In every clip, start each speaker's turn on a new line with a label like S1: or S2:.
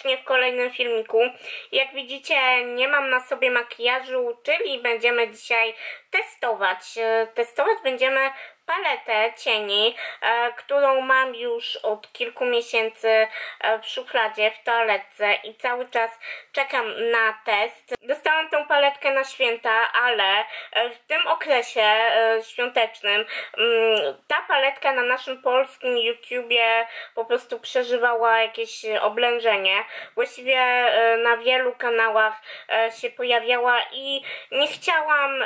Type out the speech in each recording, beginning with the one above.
S1: serdecznie w kolejnym filmiku. Jak widzicie, nie mam na sobie makijażu, czyli będziemy dzisiaj testować. E, testować będziemy paletę cieni, e, którą mam już od kilku miesięcy e, w szufladzie, w toaletce i cały czas czekam na test. Dostałam tą paletkę na święta, ale w tym okresie świątecznym mm, ta paletka na naszym polskim YouTubie po prostu przeżywała jakieś oblężenie. Właściwie na wielu kanałach się pojawiała i nie chciałam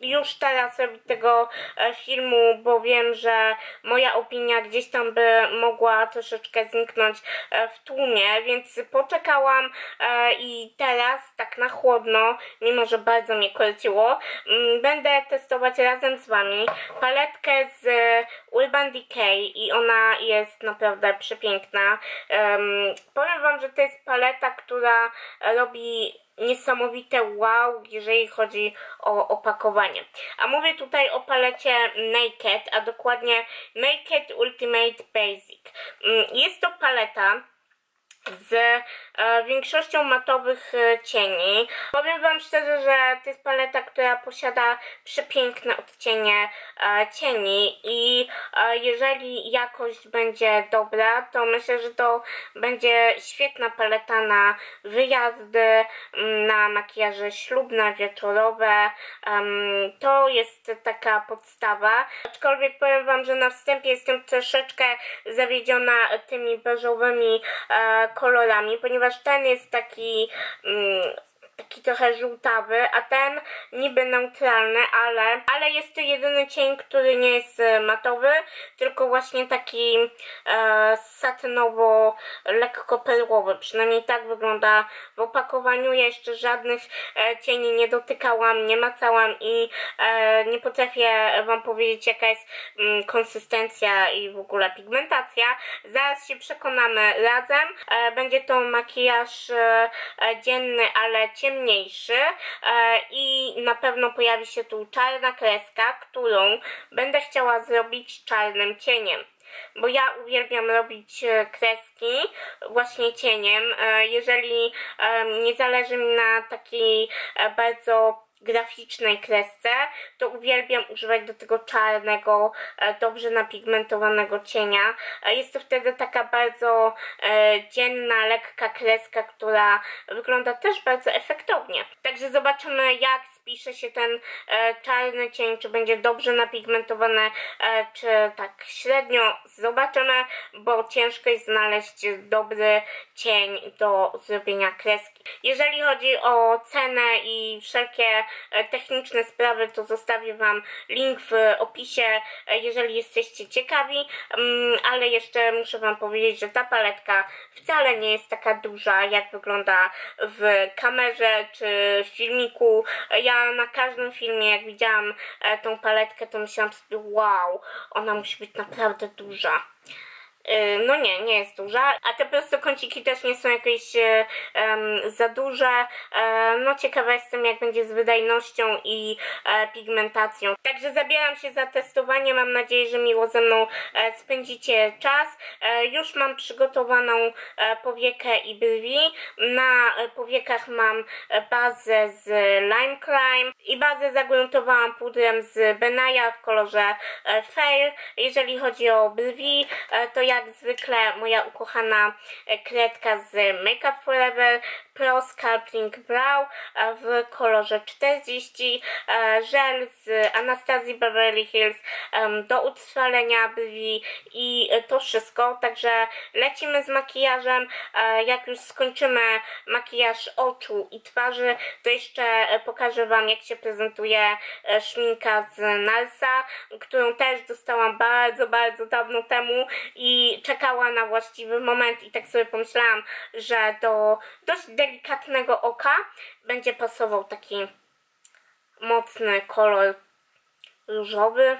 S1: już teraz tego e, filmu, bo wiem, że moja opinia gdzieś tam by mogła troszeczkę zniknąć e, w tłumie, więc poczekałam e, i teraz tak na chłodno, mimo że bardzo mnie korciło, mm, będę testować razem z Wami paletkę z Urban Decay i ona jest naprawdę przepiękna. Powiem Wam, że to jest paleta, która robi niesamowite wow, jeżeli chodzi o opakowanie. A mówię tutaj o palecie Naked, a dokładnie Naked Ultimate Basic. Mm, jest to paleta, z e, większością matowych e, cieni. Powiem Wam szczerze, że to jest paleta, która posiada przepiękne odcienie e, cieni i jeżeli jakość będzie dobra, to myślę, że to będzie świetna paleta na wyjazdy, na makijaże ślubne, wieczorowe. to jest taka podstawa. Aczkolwiek powiem Wam, że na wstępie jestem troszeczkę zawiedziona tymi beżowymi kolorami, ponieważ ten jest taki mm, taki trochę żółtawy, a ten niby neutralny, ale, ale jest to jedyny cień, który nie jest e, matowy, tylko właśnie taki e, satynowo lekko perłowy. Przynajmniej tak wygląda w opakowaniu. Ja jeszcze żadnych e, cieni nie dotykałam, nie macałam i e, nie potrafię Wam powiedzieć jaka jest mm, konsystencja i w ogóle pigmentacja. Zaraz się przekonamy razem. E, będzie to makijaż e, e dzienny, ale ciemny ciemniejszy e, i na pewno pojawi się tu czarna kreska, którą będę chciała zrobić czarnym cieniem bo ja uwielbiam robić e, kreski właśnie cieniem. E, jeżeli nie zależy mi na takiej bardzo graficznej kresce, to uwielbiam używać do tego czarnego, e, dobrze napigmentowanego cienia. E, jest to wtedy taka bardzo e, dzienna, lekka kreska, która wygląda też bardzo efektownie. Także zobaczymy jak spisze się ten czarny cień, czy będzie dobrze napigmentowany, czy tak średnio. Zobaczymy, bo ciężko jest znaleźć dobry cień do zrobienia kreski. Jeżeli chodzi o cenę i wszelkie E, techniczne sprawy, to zostawię Wam link w opisie, e, jeżeli jesteście ciekawi, mm, ale jeszcze muszę Wam powiedzieć, że ta paletka wcale nie jest taka duża, jak wygląda w kamerze czy w filmiku. Ja na każdym filmie, jak widziałam e, tą paletkę, to myślałam sobie, wow, ona musi być naprawdę duża. Y, no nie, nie jest duża, a te prostokąciki też nie są jakieś um, za duże. Um, no ciekawa jestem jak będzie z wydajnością i e, pigmentacją. Także zabieram się za testowanie, mam nadzieję, że miło ze mną e, spędzicie czas. E, już mam przygotowaną e, powiekę i brwi. Na e, powiekach mam bazę z Lime Crime i bazę zagruntowałam pudrem z Benaya w kolorze e, Fair. Jeżeli chodzi o brwi, to ja jak zwykle moja ukochana e, kredka z Makeup Forever Pro Sculpting Brow e, w kolorze 40, e, żel z Anastazji Beverly Hills do utrwalenia brwi i to wszystko, także lecimy z makijażem, jak już skończymy makijaż oczu i twarzy, to jeszcze pokażę Wam jak się prezentuje szminka z Narsa, którą też dostałam bardzo, bardzo dawno temu i czekała na właściwy moment. I tak sobie pomyślałam, że do dość delikatnego oka będzie pasował taki mocny kolor różowy,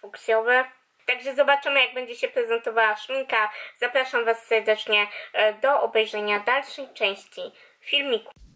S1: fuksjowy. Także zobaczymy jak będzie się prezentowała szminka. Zapraszam Was serdecznie e, do obejrzenia dalszej części filmiku.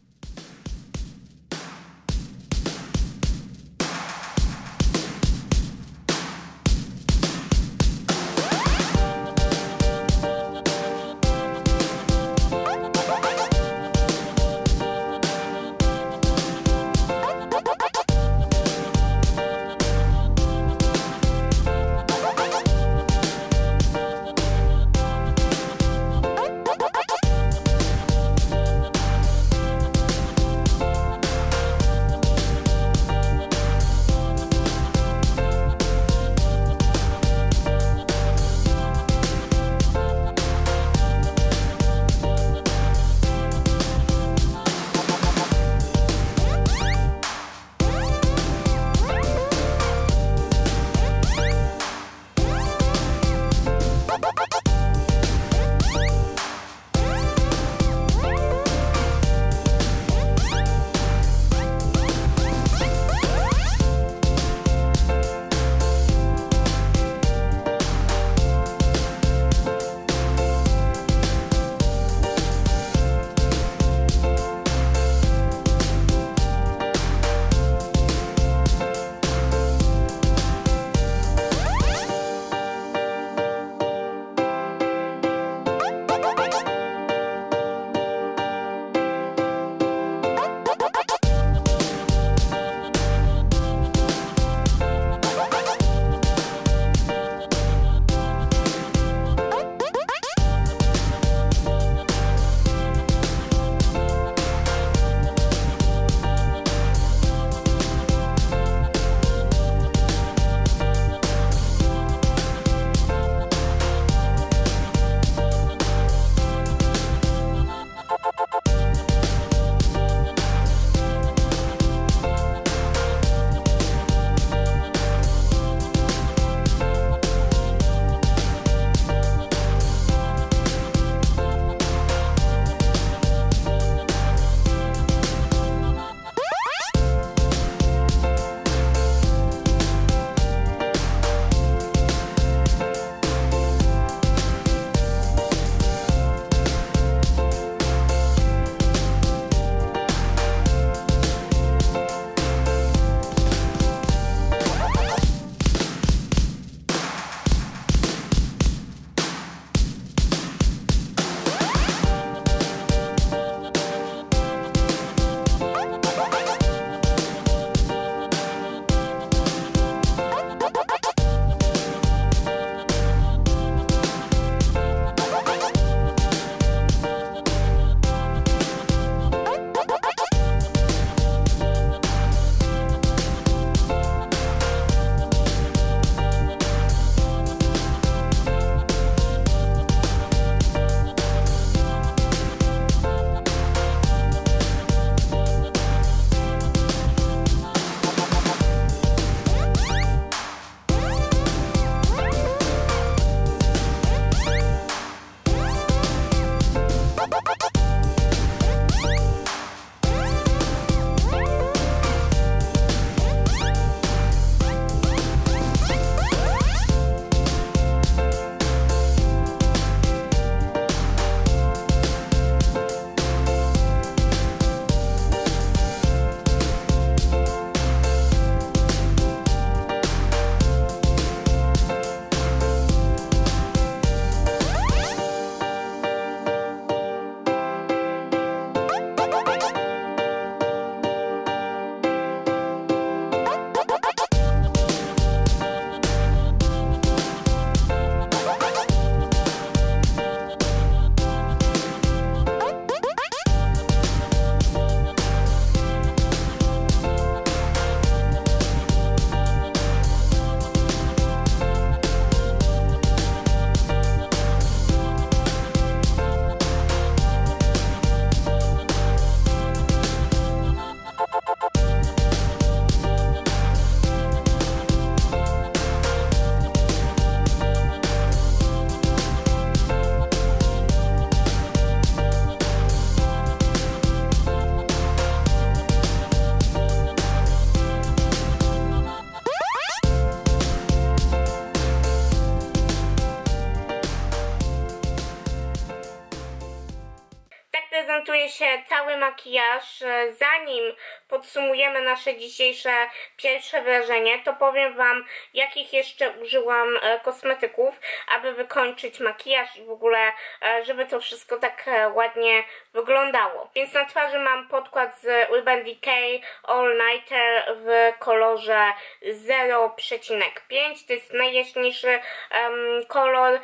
S1: Prezentuje się cały makijaż. E, Zanim podsumujemy nasze dzisiejsze pierwsze wrażenie, to powiem Wam, jakich jeszcze użyłam e, kosmetyków, aby wykończyć makijaż i w ogóle, e, żeby to wszystko tak e, ładnie wyglądało. Więc na twarzy mam podkład z Urban Decay All Nighter w kolorze 0,5. To jest najjaśniejszy em, kolor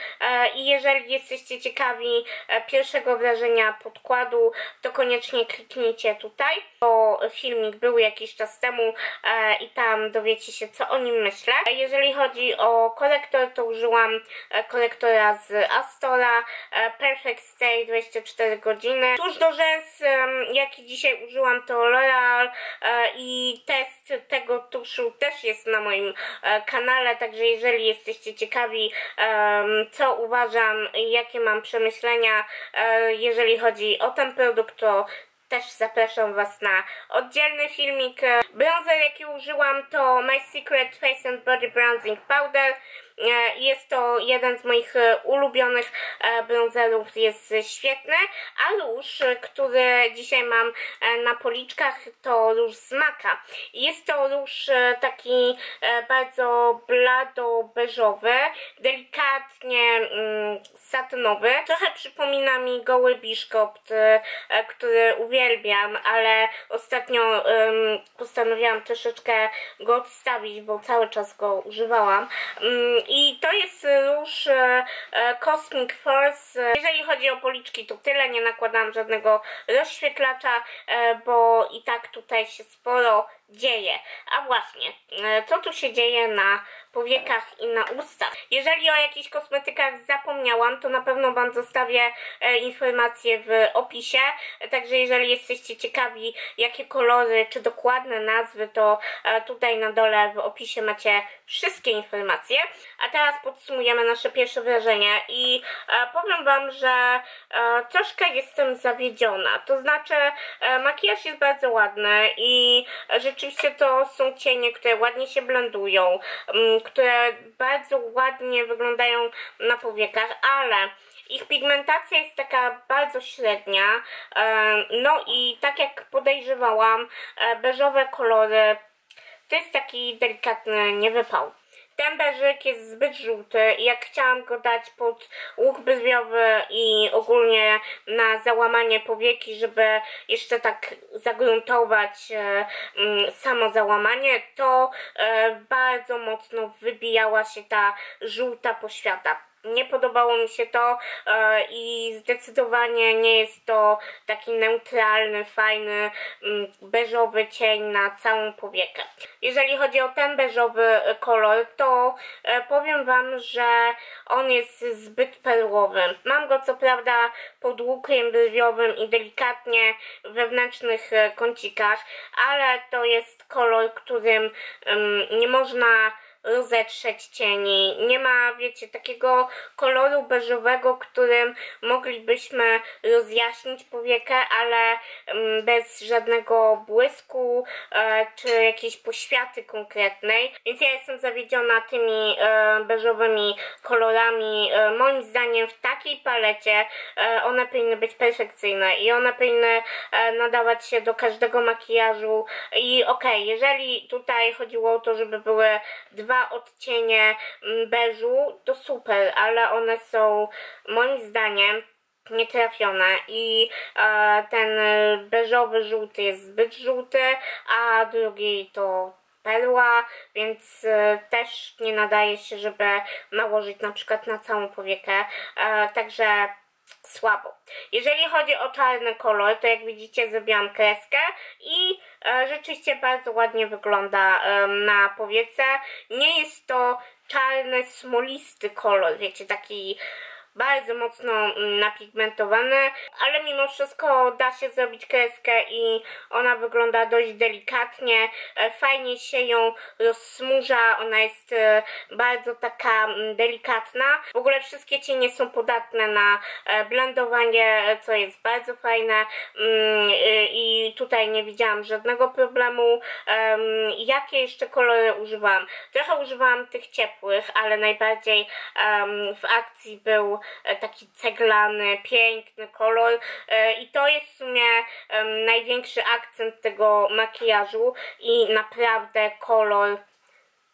S1: i jeżeli jesteście ciekawi pierwszego wrażenia podkładu, to koniecznie kliknijcie tutaj, bo filmik był jakiś czas temu e, i tam dowiecie się, co o nim myślę. E, Jeżeli chodzi o korektor, to użyłam e, korektora z Astora e, Perfect Stay 24 godziny. Tuż do rzęs, em, jaki dzisiaj użyłam, to L'Oreal e, i test tego tuszu też jest na moim e, kanale, także jeżeli jesteście ciekawi, co uważam jakie mam przemyślenia, e, jeżeli chodzi o ten produkt, to też zapraszam Was na oddzielny filmik. Bronzer, jaki użyłam, to My Secret Face and Body Bronzing Powder. E, Jest to jeden z moich e, ulubionych e, bronzerów, jest świetny. A róż, który dzisiaj mam na policzkach, to róż z Maka. Jest to róż taki bardzo blado-beżowy, delikatnie mm, satynowy. Trochę przypomina mi goły biszkopt, który uwielbiam, ale ostatnio postanowiłam troszeczkę go odstawić, bo cały czas go używałam. I to jest róż e, e, Cosmic Force. Jeżeli chodzi o policzki, to tyle. Nie nakładam żadnego rozświetlacza, e, bo i tak tutaj się sporo dzieje. A właśnie, e, co tu się dzieje na powiekach i na ustach? Jeżeli o jakichś kosmetykach zapomniałam, to na pewno Wam zostawię e, informacje w opisie. Także jeżeli jesteście ciekawi, jakie kolory czy dokładne nazwy, to e, tutaj na dole w opisie macie wszystkie informacje. A teraz podsumujemy nasze pierwsze wrażenie i powiem Wam, że troszkę jestem zawiedziona. To znaczy, makijaż jest bardzo ładny i e, rzeczywiście to są cienie, które ładnie się blendują, mm, które bardzo ładnie wyglądają na powiekach, ale ich pigmentacja jest taka bardzo średnia. E, No i tak jak podejrzewałam, e, beżowe kolory to jest taki delikatny niewypał. Ten beżyk jest zbyt żółty i jak chciałam go dać pod łuk brwiowy i ogólnie na załamanie powieki, żeby jeszcze tak zagruntować e, mm, samo załamanie, to e, bardzo mocno wybijała się ta żółta poświata. Nie podobało mi się to e, i zdecydowanie nie jest to taki neutralny, fajny, mm, beżowy cień na całą powiekę. Jeżeli chodzi o ten beżowy kolor, to e, powiem Wam, że on jest zbyt perłowy. Mam go co prawda pod łukiem brwiowym i delikatnie wewnętrznych e, kącikach, ale to jest kolor, którym em, nie można rozetrzeć cieni. Nie ma, wiecie, takiego koloru beżowego, którym moglibyśmy rozjaśnić powiekę, ale mm, bez żadnego błysku e, czy jakiejś poświaty konkretnej. Więc ja jestem zawiedziona tymi e, beżowymi kolorami. E, moim zdaniem w takiej palecie one powinny być perfekcyjne i one powinny nadawać się do każdego makijażu. I okej, jeżeli tutaj chodziło o to, żeby były dwa odcienie mm, beżu, to super, ale one są moim zdaniem nietrafione i e, ten beżowy żółty jest zbyt żółty, a drugi to perła, więc e, też nie nadaje się, żeby nałożyć na przykład na całą powiekę, e, także słabo. Jeżeli chodzi o czarny kolor, to jak widzicie zrobiłam kreskę i e, rzeczywiście bardzo ładnie wygląda e, na powiece. Nie jest to czarny, smolisty kolor, wiecie, taki bardzo mocno mm, napigmentowany, ale mimo wszystko da się zrobić kreskę i ona wygląda dość delikatnie, e, fajnie się ją rozsmurza, ona jest e, bardzo taka mm, delikatna. W ogóle wszystkie cienie są podatne na e, blendowanie, co jest bardzo fajne Mm, i tutaj nie widziałam żadnego problemu. Em, Jakie jeszcze kolory używałam? Trochę używałam tych ciepłych, ale najbardziej w akcji był taki ceglany, piękny kolor e, i to jest w sumie największy akcent tego makijażu i naprawdę kolor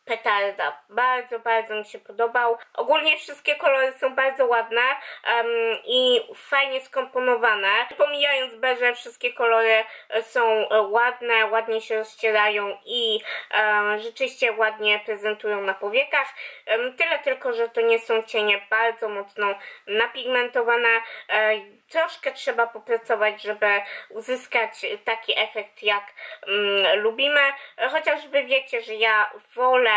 S1: petarda. Bardzo, bardzo mi się podobał. Ogólnie wszystkie kolory są bardzo ładne em, i fajnie skomponowane. Pomijając beże, wszystkie kolory e, są e, ładne, ładnie się rozcierają i e, rzeczywiście ładnie prezentują na powiekach. Em, tyle tylko, że to nie są cienie bardzo mocno napigmentowane. Troszkę trzeba popracować, żeby uzyskać taki efekt, jak mm, lubimy. Chociaż wy wiecie, że ja wolę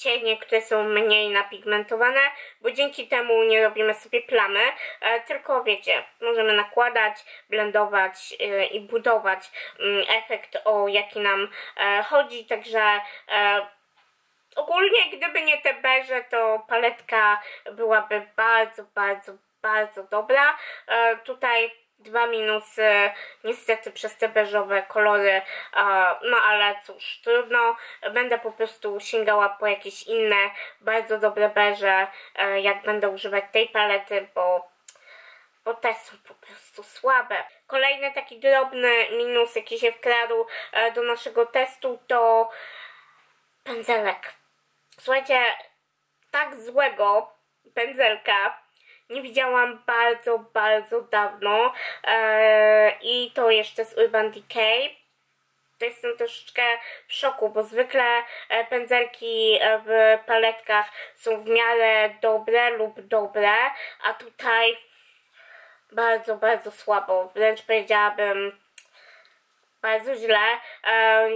S1: cienie, które są mniej napigmentowane, bo dzięki temu nie robimy sobie plamy, e, tylko wiecie, możemy nakładać, blendować e, i budować mm, efekt, o jaki nam e, chodzi, także ogólnie gdyby nie te beże, to paletka byłaby bardzo, bardzo, bardzo dobra. Tutaj dwa minusy, niestety przez te beżowe kolory, no ale cóż, trudno. Będę po prostu sięgała po jakieś inne, bardzo dobre beże, e, jak będę używać tej palety, bo bo te są po prostu słabe. Kolejny taki drobny minus, jaki się wkradł e, do naszego testu, to pędzelek. Słuchajcie, tak złego pędzelka widziałam bardzo, bardzo dawno e, i to jeszcze z Urban Decay. To jestem troszeczkę w szoku, bo zwykle e, pędzelki e, w paletkach są w miarę dobre lub dobre, a tutaj bardzo, bardzo słabo. Wręcz powiedziałabym bardzo źle.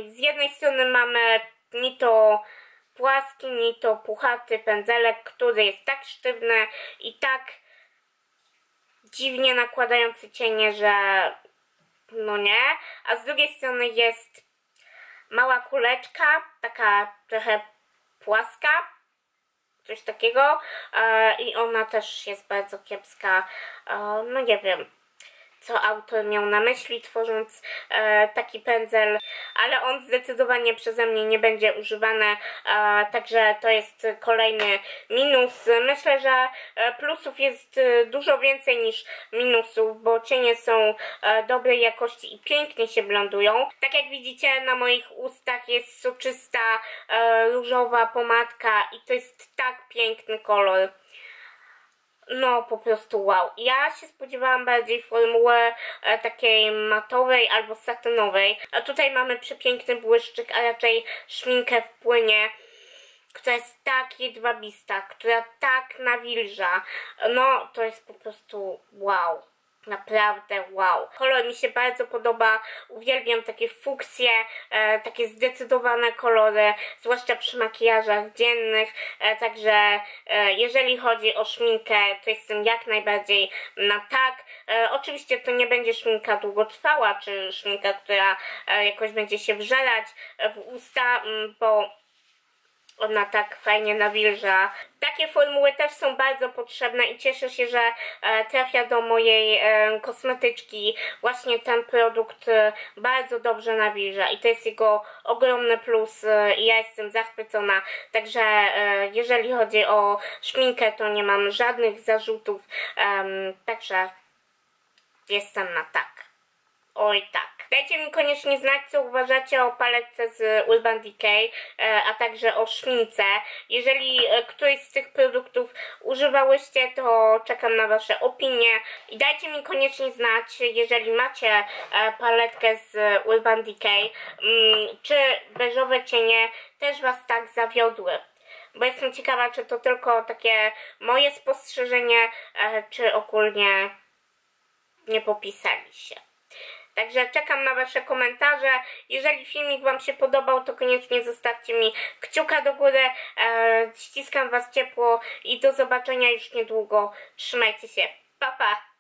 S1: Z jednej strony mamy ni to płaski, ni to puchaty pędzelek, który jest tak sztywny i tak dziwnie nakładający cienie, że no nie. A z drugiej strony jest mała kuleczka, taka trochę płaska, coś takiego e, i ona też jest bardzo kiepska. E, no nie wiem, co autor miał na myśli tworząc e, taki pędzel, ale on zdecydowanie przeze mnie nie będzie używany, e, także to jest kolejny minus. Myślę, że e, plusów jest e, dużo więcej niż minusów, bo cienie są e, dobrej jakości i pięknie się blendują. Tak jak widzicie na moich ustach jest soczysta różowa pomadka i to jest tak piękny kolor. No, po prostu wow. Ja się spodziewałam bardziej formuły e, takiej matowej albo satynowej, a tutaj mamy przepiękny błyszczyk, a raczej szminkę w płynie, która jest tak jedwabista, która tak nawilża. No, to jest po prostu wow. Naprawdę wow. Kolor mi się bardzo podoba. Uwielbiam takie fuksje, e, takie zdecydowane kolory, zwłaszcza przy makijażach dziennych. E, także e, jeżeli chodzi o szminkę, to jestem jak najbardziej na tak. E, oczywiście to nie będzie szminka długotrwała, czy szminka, która e, jakoś będzie się wżerać e, w usta, mm, bo ona tak fajnie nawilża. Takie formuły też są bardzo potrzebne i cieszę się, że e, trafia do mojej e, kosmetyczki właśnie ten produkt e, bardzo dobrze nawilża i to jest jego ogromny plus i ja jestem zachwycona. Także jeżeli chodzi o szminkę, to nie mam żadnych zarzutów. Także jestem na tak. Oj tak. Dajcie mi koniecznie znać, co uważacie o paletce z Urban Decay, e, a także o szmince. Jeżeli e, któryś z tych produktów używałyście, to czekam na Wasze opinie. I dajcie mi koniecznie znać, jeżeli macie e, paletkę z Urban Decay, mm, czy beżowe cienie też Was tak zawiodły bo jestem ciekawa, czy to tylko takie moje spostrzeżenie, czy ogólnie nie popisali się. Także czekam na Wasze komentarze. Jeżeli filmik Wam się podobał, to koniecznie zostawcie mi kciuka do góry. E, ściskam Was ciepło i do zobaczenia już niedługo. Trzymajcie się. Pa, pa!